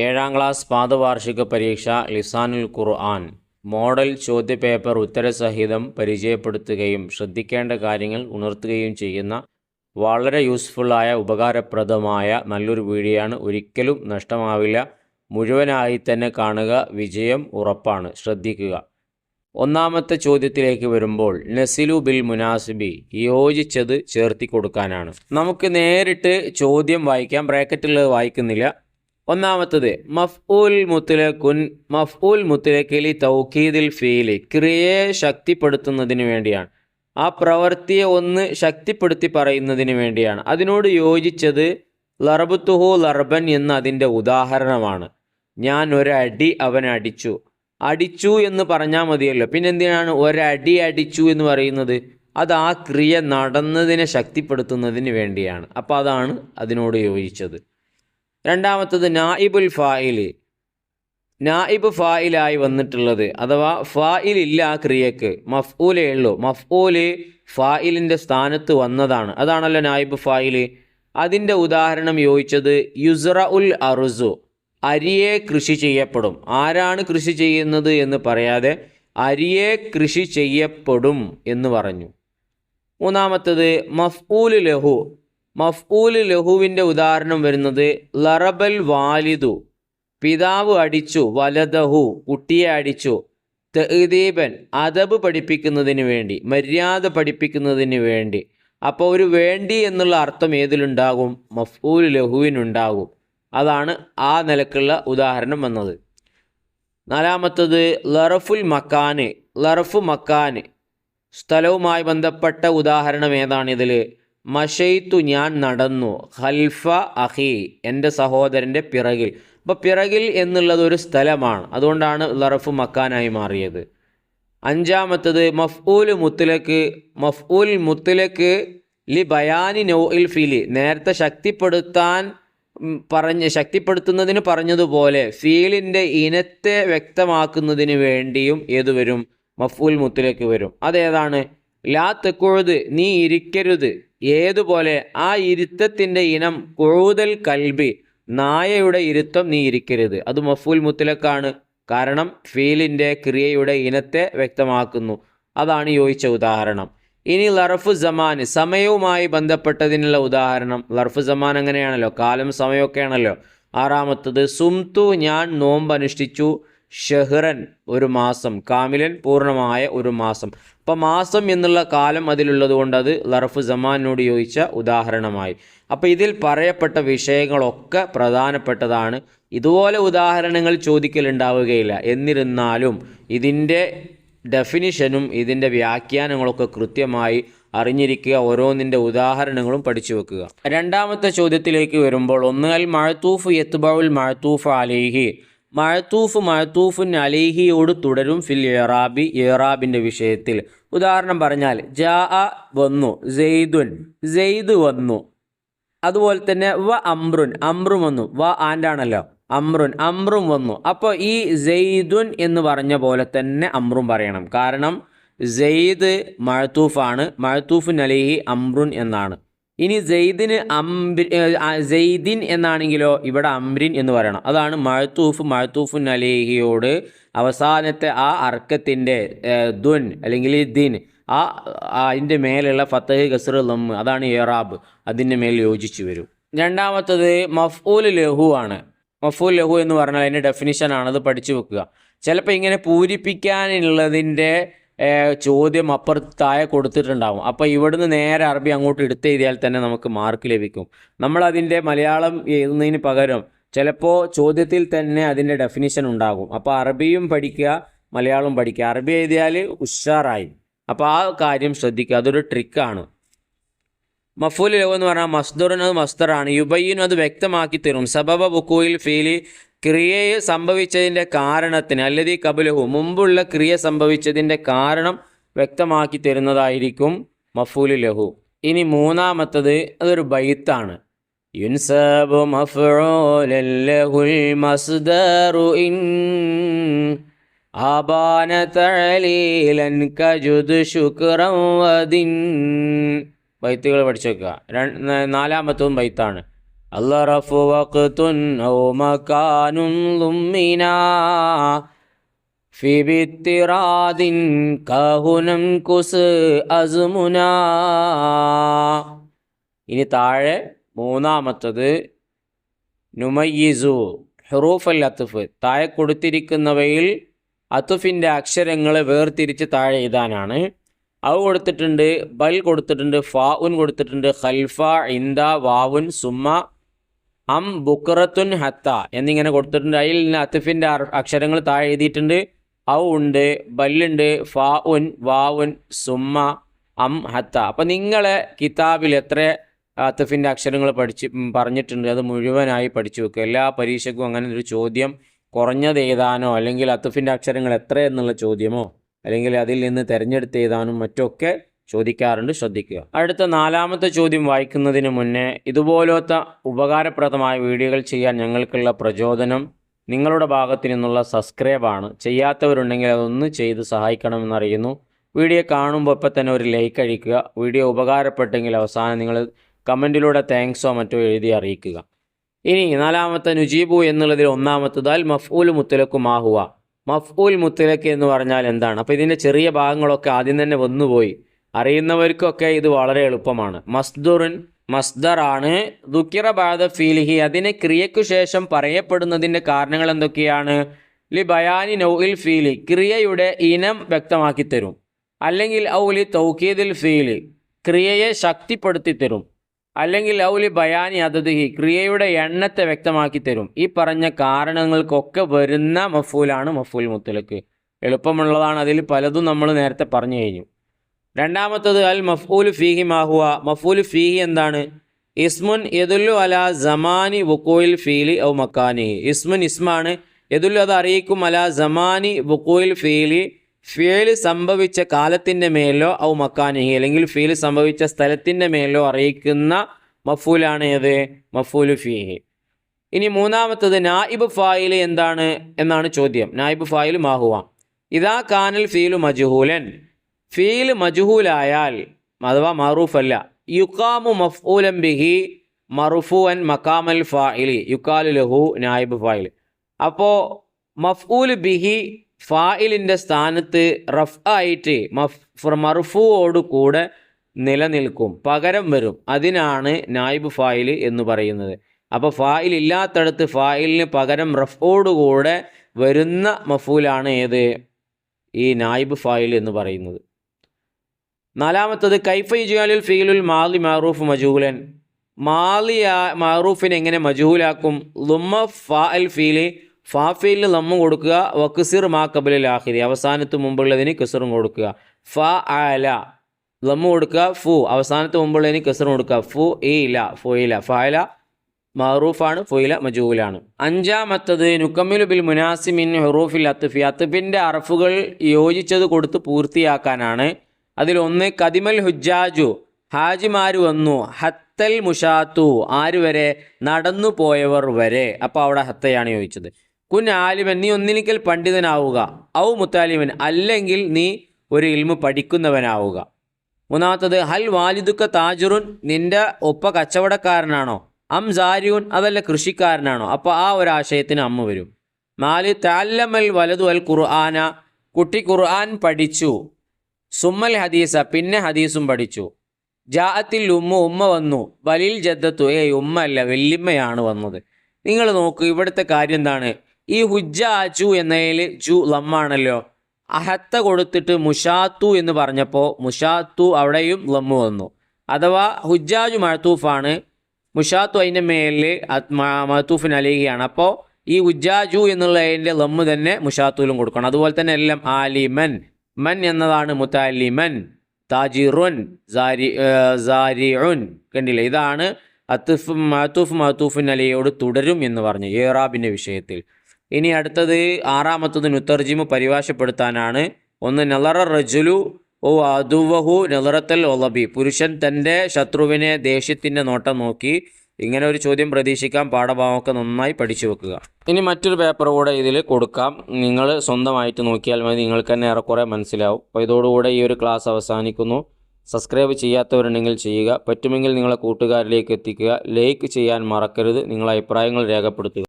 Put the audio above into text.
ഏഴാം ക്ലാസ് പാദവാർഷിക പരീക്ഷ ലിസാനുൽ ഖുർആൻ. മോഡൽ ചോദ്യപേപ്പർ ഉത്തരസഹിതം പരിചയപ്പെടുത്തുകയും ശ്രദ്ധിക്കേണ്ട കാര്യങ്ങൾ ഉണർത്തുകയും ചെയ്യുന്ന വളരെ യൂസ്ഫുള്ളായ ഉപകാരപ്രദമായ നല്ലൊരു വീഡിയോയാണ്. ഒരിക്കലും നഷ്ടമാവില്ല. മുഴുവനായി തന്നെ കാണുക. വിജയം ഉറപ്പാണ്. ശ്രദ്ധിക്കുക. ഒന്നാമത്തെ ചോദ്യത്തിലേക്ക് വരുമ്പോൾ നസിലു ബിൽ മുനാസിബി യോജിച്ചത് ചേർത്തി കൊടുക്കാനാണ്. നമുക്ക് നേരിട്ട് ചോദ്യം വായിക്കാം. ബ്രാക്കറ്റിൽ വായിക്കുന്നില്ല. ഒന്നാമത്തത് മഫ്ഊൽ മുത്തലക്കുൻ മഫ്ഊൽ മുത്തലക്കിലി തൗക്കീദിൽ ഫീലി ക്രിയയെ ശക്തിപ്പെടുത്തുന്നതിന് വേണ്ടിയാണ്. ആ പ്രവൃത്തിയെ ഒന്ന് ശക്തിപ്പെടുത്തി പറയുന്നതിന് വേണ്ടിയാണ്. അതിനോട് യോജിച്ചത് ലറബുത്തുഹു ലർബൻ എന്ന അതിന്റെ ഉദാഹരണമാണ്. ഞാൻ ഒരടി അവൻ അടിച്ചു. അടിച്ചു എന്ന് പറഞ്ഞാൽ മതിയല്ലോ. പിന്നെ എന്തിനാണ് ഒരടി അടിച്ചു എന്ന് പറയുന്നത്? അത് ആ ക്രിയ നടന്നതിനെ ശക്തിപ്പെടുത്തുന്നതിന് വേണ്ടിയാണ്. അപ്പോൾ അതാണ് അതിനോട് യോജിച്ചത്. രണ്ടാമത്തത് നായിബുൽ ഫായിൽ. നായിബ് ഫായിലായി വന്നിട്ടുള്ളത് അഥവാ ഫായിൽ ഇല്ല ആ ക്രിയക്ക് മഫ്ഊലേ ഉള്ളൂ. മഫ്ഊൽ ഫായിലിന്റെ സ്ഥാനത്ത് വന്നതാണ്. അതാണല്ലോ നായിബ് ഫായിൽ. അതിന്റെ ഉദാഹരണം യോജിച്ചത് യുസ്ര ഉൽ അറുസു അരിയെ കൃഷി ചെയ്യപ്പെടും. ആരാണ് കൃഷി ചെയ്യുന്നത് എന്ന് പറയാതെ അരിയെ കൃഷി ചെയ്യപ്പെടും എന്ന് പറഞ്ഞു. മൂന്നാമത്തത് മഫ്ഊൽ ലഹു. മഫ്ഊൽ ലഹുവിന്റെ ഉദാഹരണം വരുന്നത് ലറബൽ വാലിദു പിതാവ് അടിച്ചു വലദഹു കുട്ടിയെ അടിച്ചു തഹദീപൻ അദബ് പഠിപ്പിക്കുന്നതിന് വേണ്ടി മര്യാദ പഠിപ്പിക്കുന്നതിന് വേണ്ടി. അപ്പോൾ ഒരു വേണ്ടി എന്നുള്ള അർത്ഥം ഏതിലുണ്ടാകും? മഫ്ഊൽ ലഹുവിനുണ്ടാകും. അതാണ് ആ നിലക്കുള്ള ഉദാഹരണം വന്നത്. നാലാമത്തത് ലറഫുൽ മക്കാന് ലറഫു മക്കാന്. സ്ഥലവുമായി ബന്ധപ്പെട്ട ഉദാഹരണം ഏതാണിതിൽ മഷയ്ത്തു ഞാൻ നടന്നു. ഖൽഫ അഹി എന്റെ സഹോദരന്റെ പിറകിൽ. അപ്പോൾ പിറകിൽ എന്നുള്ളത് ഒരു സ്ഥലമാണ്. അതുകൊണ്ടാണ് ലറഫ് മക്കാനായി മാറിയത്. അഞ്ചാമത്തത് മഫ്ഊൽ മുത്തലക്ക് മഫ്ഊൽ മുത്തലക്ക് ലി ബയാനി നൗഇൽ ഫിലി. നേരത്തെ ശക്തിപ്പെടുത്താൻ പറഞ്ഞ് ശക്തിപ്പെടുത്തുന്നതിന് പറഞ്ഞതുപോലെ ഫീലിന്റെ ഇനത്തെ വ്യക്തമാക്കുന്നതിന് വേണ്ടിയും ഏത് വരും? മഫ്ഊൽ മുത്തലക്ക് വരും. അതേതാണ്? ലാ തെക്കുഴുത് നീ ഇരിക്കരുത്. ഏതുപോലെ ആ ഇരുത്തത്തിന്റെ ഇനം കുഴുതൽ കൽബി നായയുടെ ഇരുത്തം നീ ഇരിക്കരുത്. അത് മഫൂൽ മുത്തലക്കാണ്. കാരണം ഫീലിന്റെ ക്രിയയുടെ ഇനത്തെ വ്യക്തമാക്കുന്നു. അതാണ് യോജിച്ച ഉദാഹരണം. ഇനി ലറഫ് സമാൻ സമയവുമായി ബന്ധപ്പെട്ടതിനുള്ള ഉദാഹരണം. ലർഫ് സമാൻ അങ്ങനെയാണല്ലോ. കാലം സമയമൊക്കെയാണല്ലോ. ആറാമത്തത് സുംതു ഞാൻ നോമ്പ് അനുഷ്ഠിച്ചു ഷെഹ്റൻ ഒരു മാസം കാമിലൻ പൂർണമായ ഒരു മാസം. അപ്പം മാസം എന്നുള്ള കാലം അതിലുള്ളത് കൊണ്ട് അത് ലറഫ് സമാനോട് യോജിച്ച ഉദാഹരണമായി. അപ്പോൾ ഇതിൽ പറയപ്പെട്ട വിഷയങ്ങളൊക്കെ പ്രധാനപ്പെട്ടതാണ്. ഇതുപോലെ ഉദാഹരണങ്ങൾ ചോദിക്കലുണ്ടാവുകയില്ല എന്നിരുന്നാലും ഇതിന്റെ ഡെഫിനിഷനും ഇതിന്റെ വ്യാഖ്യാനങ്ങളൊക്കെ കൃത്യമായി അറിഞ്ഞിരിക്കുക ഓരോന്നിന്റെ ഉദാഹരണങ്ങളും പഠിച്ചു വെക്കുക. രണ്ടാമത്തെ ചോദ്യത്തിലേക്ക് വരുമ്പോൾ ഒന്നുകിൽ മഴത്തൂഫ് യത്ബൗൽ മഴത്തൂഫ് അലേഹി. മഴത്തൂഫ് മഴത്തൂഫുൻ അലേഹിയോട് തുടരും ഫിൽ ഏറാബി ഏറാബിന്റെ വിഷയത്തിൽ. ഉദാഹരണം പറഞ്ഞാൽ ജാ വന്നു സെയ്ദുൻ ജെയ്ദ് വന്നു. അതുപോലെ തന്നെ വ അമ്രുൻ അമ്രും വന്നു. വ ആൻഡാണല്ലോ അമ്രുൻ അമ്രും വന്നു. അപ്പോൾ ഈ സെയ്ദുൻ എന്ന് പറഞ്ഞ പോലെ തന്നെ അമ്രും പറയണം. കാരണം ജെയ്ദ് മഴത്തൂഫാണ് മഴത്തൂഫിൻ അലിഹി അമ്രുൻ എന്നാണ്. ഇനി ജെയ്ദിന് അംബ്രി ജെയ്ദിൻ എന്നാണെങ്കിലോ ഇവിടെ അംരിൻ എന്ന് പറയണം. അതാണ് മഴത്തൂഫ് മഴത്തൂഫുൻ അലേഹിയോട് അവസാനത്തെ ആ അർക്കത്തിന്റെ ദുൻ അല്ലെങ്കിൽ ദിൻ ആ അതിന്റെ മേലുള്ള ഫത്തഹ് ഗസർ ലം അതാണ് ഏറാബ് അതിന്റെ മേൽ യോജിച്ച് വരും. രണ്ടാമത്തത് മഫ്ഊൽ ലഹു ആണ്. മഫ്ഊൽ ലഹു എന്ന് പറഞ്ഞാൽ അതിന്റെ ഡെഫിനിഷനാണ് അത് പഠിച്ചു വെക്കുക. ചിലപ്പോൾ ഇങ്ങനെ പൂരിപ്പിക്കാനുള്ളതിന്റെ ചോദ്യം അപ്പുറത്ത് താഴെ കൊടുത്തിട്ടുണ്ടാവും. അപ്പോൾ ഇവിടുന്ന് നേരെ അറബി അങ്ങോട്ട് എടുത്ത് എഴുതിയാൽ തന്നെ നമുക്ക് മാർക്ക് ലഭിക്കും. നമ്മളതിന്റെ മലയാളം എഴുതുന്നതിന് പകരം ചിലപ്പോൾ ചോദ്യത്തിൽ തന്നെ അതിന്റെ ഡെഫിനിഷൻ ഉണ്ടാകും. അപ്പോൾ അറബിയും പഠിക്കുക മലയാളവും പഠിക്കുക. അറബി എഴുതിയാൽ ഉഷാറായി. അപ്പോൾ ആ കാര്യം ശ്രദ്ധിക്കുക. അതൊരു ട്രിക്കാണ് മഫൂൽ ലഹു എന്ന് പറഞ്ഞാൽ മസ്ദുറിനത് മസ്തറാണ് യുബൈനും അത് വ്യക്തമാക്കി തരും. സബബ ബുക്കുയിൽ ഫീലി ക്രിയയെ സംഭവിച്ചതിന്റെ കാരണത്തിന് അല്ലതി കബുലഹു മുമ്പുള്ള ക്രിയ സംഭവിച്ചതിന്റെ കാരണം വ്യക്തമാക്കി തരുന്നതായിരിക്കും മഫൂലു ലഹു. ഇനി മൂന്നാമത്തത് അതൊരു ബൈത്താണ്. ലഹുൽ മസ്ദറു ഇൻ ആബാന തഴലീലൻ കജുദ് ശുക്രം വദിൻ. ബൈത്തുകൾ പഠിച്ചു വെക്കുക. നാലാമത്തതും ബൈത്താണ്. الظرف وقت أو مكان ضمنا في بتراد كهنا كس أزمنا ഇനി താഴെ മൂന്നാമത്തത് നുമയ്യിസു ഹുറൂഫ് അൽ അത്തുഫ് താഴെ കൊടുത്തിരിക്കുന്നവയിൽ അത്തുഫിൻ്റെ അക്ഷരങ്ങളെ വേർതിരിച്ച് താഴെ എഴുതാനാണ് ഔ കൊടുത്തിട്ടുണ്ട് ബൽ കൊടുത്തിട്ടുണ്ട് ഫാ ഉൻ കൊടുത്തിട്ടുണ്ട് ഖൽഫ ഇന്ദ വാവുൻ സുമ്മ അം ബുക്കറത്തുൻ ഹത്ത എന്നിങ്ങനെ കൊടുത്തിട്ടുണ്ട്. അതിൽ നിന്ന് അത്തിഫിന്റെ അക്ഷരങ്ങൾ താഴെ എഴുതിയിട്ടുണ്ട്. ഔ ഉണ്ട് ബല്ലുണ്ട് ഫാ ഉൻ വാവുൻ സുമ്മ അം ഹത്ത. അപ്പം നിങ്ങളെ കിതാബിൽ എത്ര അത്തഫിന്റെ അക്ഷരങ്ങൾ പഠിച്ച് പറഞ്ഞിട്ടുണ്ട്. അത് മുഴുവനായി പഠിച്ചു വെക്കുക. എല്ലാ പരീക്ഷയ്ക്കും അങ്ങനെ ഒരു ചോദ്യം കുറഞ്ഞത് എഴുതാനോ അല്ലെങ്കിൽ അത്തഫിന്റെ അക്ഷരങ്ങൾ എത്ര എന്നുള്ള ചോദ്യമോ അല്ലെങ്കിൽ അതിൽ നിന്ന് തിരഞ്ഞെടുത്ത് എഴുതാനും മറ്റൊക്കെ ചോദിക്കാറുണ്ട് ശ്രദ്ധിക്കുക. അടുത്ത നാലാമത്തെ ചോദ്യം വായിക്കുന്നതിന് മുന്നേ ഇതുപോലത്തെ ഉപകാരപ്രദമായ വീഡിയോകൾ ചെയ്യാൻ ഞങ്ങൾക്കുള്ള പ്രചോദനം നിങ്ങളുടെ ഭാഗത്തു നിന്നുള്ള സബ്സ്ക്രൈബാണ് ചെയ്യാത്തവരുണ്ടെങ്കിൽ അതൊന്ന് ചെയ്ത് സഹായിക്കണമെന്നറിയുന്നു. വീഡിയോ കാണുമ്പോൾ ഇപ്പം തന്നെ ഒരു ലൈക്ക് അഴിക്കുക. വീഡിയോ ഉപകാരപ്പെട്ടെങ്കിൽ അവസാനം നിങ്ങൾ കമന്റിലൂടെ താങ്ക്സോ മറ്റോ എഴുതി അറിയിക്കുക. ഇനി നാലാമത്തെ നുജീബു എന്നുള്ളതിൽ ഒന്നാമത്തത് അൽ മഫ്ഊൽ മുത്തലക്കു മാഹുവ മഫ്ഊൽ മുത്തലക്ക് എന്ന് പറഞ്ഞാൽ എന്താണ്? അപ്പോൾ ഇതിന്റെ ചെറിയ ഭാഗങ്ങളൊക്കെ ആദ്യം തന്നെ വന്നുപോയി. അറിയുന്നവർക്കൊക്കെ ഇത് വളരെ എളുപ്പമാണ്. മസ്ദുറിൻ മസ്ദറാണ്. ദുക്കിറ ബാദ ഫീലിഹി. അതിനെ ക്രിയയ്ക്കു ശേഷം പറയപ്പെടുന്നതിന്റെ കാരണങ്ങൾ എന്തൊക്കെയാണ്? ലി ബയാനി നൗഇൽ ഫീലി. ക്രിയയുടെ ഇനം വ്യക്തമാക്കി തരും. അല്ലെങ്കിൽ ഔലി തൗക്കീദിൽ ഫീലി. ക്രിയയെ ശക്തിപ്പെടുത്തി തരും. അല്ലെങ്കിൽ ഔലി ബയാനി അതതിഹി ക്രിയയുടെ എണ്ണത്തെ വ്യക്തമാക്കി തരും. ഈ പറഞ്ഞ കാരണങ്ങൾക്കൊക്കെ വരുന്ന മഫൂലാണ് മഫൂൽ മുത്തലക്ക്. എളുപ്പമുള്ളതാണ്. അതിൽ പലതും നമ്മൾ നേരത്തെ പറഞ്ഞു കഴിഞ്ഞു. രണ്ടാമത്തത് അൽ മഫൂൽ ഫീഹി മാഹുവ മഫൂൽ ഫീഹി എന്താണ്? ഇസ്മുൻ യദുല്ലു അല ജമാനി വുക്കോയിൽ ഫീലി ഔ മക്കാനി. ഇസ്മുൻ ഇസ്മാണ് യദുല്ലു അത് അറിയിക്കും അല ജമാനി വുക്കോയിൽ ഫീലി. ഫീൽ സംഭവിച്ച കാലത്തിന്റെ മേലോ ഔ മക്കാനിഹി അല്ലെങ്കിൽ ഫീൽ സംഭവിച്ച സ്ഥലത്തിന്റെ മേലോ അറിയിക്കുന്ന മഫൂലാണ് ഏത്? മഫൂലു ഫീഹി. ഇനി മൂന്നാമത്തത് നായിബ് ഫായിൽ എന്താണ്? എന്നാണ് ചോദ്യം. നായിബ് ഫായിൽ മാഹുവ ഇതാ കാനൽ ഫീലു മജുഹൂലൻ. ഫീൽ മജുഹൂലായാൽ അഥവാ മറൂഫല്ല യുക്കാമു മഫ്ഊലം ബിഹി മറുഫുവൻ മക്കാമൽ ഫായിലി യുക്കാലു ലഹു നായിബ് ഫായിൽ അപ്പോൾ മഫ്ഊൽ ബിഹി ഫായിലിന്റെ സ്ഥാനത്ത് റഫ് ആയിട്ട് മഫ് മറുഫുവോട് കൂടെ നിലനിൽക്കും പകരം വരും. അതിനാണ് നായിബ് ഫായിൽ എന്ന് പറയുന്നത്. അപ്പോൾ ഫായിൽ ഇല്ലാത്തടത്ത് ഫായിലിന് പകരം റഫോടുകൂടെ വരുന്ന മഫൂലാണ് ഏത്? ഈ നായിബ് ഫായിൽ എന്ന് പറയുന്നത്. നാലാമത്തത് കൈഫ ഇജാലുൽ ഫീലുൽ മാലി മാറൂഫ് മജൂലൻ. മാലി മാറൂഫിനെ എങ്ങനെ മജൂലാക്കും? ലുമ്മ ഫാ അൽ ഫീൽ ഫീലിൽ ലമ്മ കൊടുക്കുക വക്സിർ മാ കബലിൽ ആഹിരി അവസാനത്ത് മുമ്പുള്ളതിന് കിസറും കൊടുക്കുക. ഫ അല ലമ്മ കൊടുക്കുക ഫു. അവസാനത്ത് മുമ്പുള്ളതിന് കിസറും കൊടുക്കുക. ഫു ഇല ഫു ഇല മാറൂഫാണ് മറൂഫാണ് ഫുയില മജൂലാണ്. അഞ്ചാമത്തത് നുക്കമ്മിലു ബിൽ മുനാസിമിൻ ഹുറൂഫിൽ അത്തുഫി അത്തുഫിന്റെ അറഫുകൾ യോജിച്ചത് കൊടുത്ത് പൂർത്തിയാക്കാനാണ് അതിലൊന്ന് കദിമൽ ഹുജ്ജാജു. ഹാജിമാർ വന്നു. ഹത്തൽ മുഷാത്തു. ആര് വരെ നടന്നു പോയവർ വരെ. അപ്പോൾ അവിടെ ഹത്തയാണ് ചോദിച്ചത്. കുൻ ആലിമൻ നീ ഒന്നിനിക്കൽ പണ്ഡിതനാവുക. ഔ മുത്താലിമൻ അല്ലെങ്കിൽ നീ ഒരു ഇൽമു പഠിക്കുന്നവനാവുക. മൂന്നാമത്തത് ഹൽ വാലിദുക്ക താജുറുൻ നിന്റെ ഒപ്പ കച്ചവടക്കാരനാണോ? അം സാരിയുൻ അതല്ല കൃഷിക്കാരനാണോ? അപ്പോൾ ആ ഒരു ആശയത്തിന് അമ്മ വരും. നാല് താല്ലമൽ വലതു അൽ ഖുർആന. കുട്ടി ഖുർആൻ പഠിച്ചു. സുമ്മൽ ഹദീസ പിന്നെ ഹദീസും പഠിച്ചു. ജാഅത്തിൽ ഉമ്മ ഉമ്മ വന്നു. വലിൽ ജദ്ദത്തു ഏ ഉമ്മ അല്ല വെല്ലിമ്മയാണ് വന്നത്. നിങ്ങൾ നോക്കൂ ഇവിടുത്തെ കാര്യം എന്താണ്? ഈ ഹുജ്ജ അജു എന്നതിൽ ജു ലമ്മാണല്ലോ. അഹത്ത കൊടുത്തിട്ട് മുഷാത്തു എന്ന് പറഞ്ഞപ്പോൾ മുഷാത്തു അവിടെയും ലമ്മു വന്നു. അഥവാ ഹുജാജു മഴത്തൂഫാണ് മുഷാത്തു അതിന്റെ മേലിൽ മഹത്തൂഫിന് അലിയുകയാണ്. അപ്പോൾ ഈ ഉജ്ജാജു എന്നുള്ളതിന്റെ ലമ്മ് തന്നെ മുഷാത്തുവിലും കൊടുക്കണം. അതുപോലെ തന്നെ എല്ലാം ആലിമൻ. മൻ എന്നതാണ് മുത്താലിമൻ താജിറുൻ സാരി സാരിഉൻ. കണ്ടില്ലേ? ഇതാണ് അത്തുഫ് മഹത്തൂഫ് മഹത്തൂഫിൻ അലിയോട് തുടരും എന്ന് പറഞ്ഞു ഏറാബിന്റെ വിഷയത്തിൽ. ഇനി അടുത്തത് ആറാമത്തത് നുത്തർജിമു പരിഭാഷപ്പെടുത്താനാണ്. ഒന്ന് നലറ റജുലു ഓ അതുവഹു നലറത്തൽ ഒലബി പുരുഷൻ തന്റെ ശത്രുവിനെ ദേഷ്യത്തിന്റെ നോട്ടം നോക്കി ഇങ്ങനെ ഒരു ചോദ്യം പ്രതീക്ഷിക്കാം. പാഠഭാഗമൊക്കെ നന്നായി പഠിച്ചു വെക്കുക. ഇനി മറ്റൊരു പേപ്പർ കൂടെ ഇതിൽ കൊടുക്കാം. നിങ്ങൾ സ്വന്തമായിട്ട് നോക്കിയാൽ മതി. നിങ്ങൾക്ക് തന്നെ ഏറെക്കുറെ മനസ്സിലാവും. അപ്പോൾ ഇതോടുകൂടെ ഈ ഒരു ക്ലാസ് അവസാനിക്കുന്നു. സബ്സ്ക്രൈബ് ചെയ്യാത്തവരുണ്ടെങ്കിൽ ചെയ്യുക. പറ്റുമെങ്കിൽ നിങ്ങളെ കൂട്ടുകാരിലേക്ക് എത്തിക്കുക. ലൈക്ക് ചെയ്യാൻ മറക്കരുത്. നിങ്ങളെ അഭിപ്രായങ്ങൾ രേഖപ്പെടുത്തുക.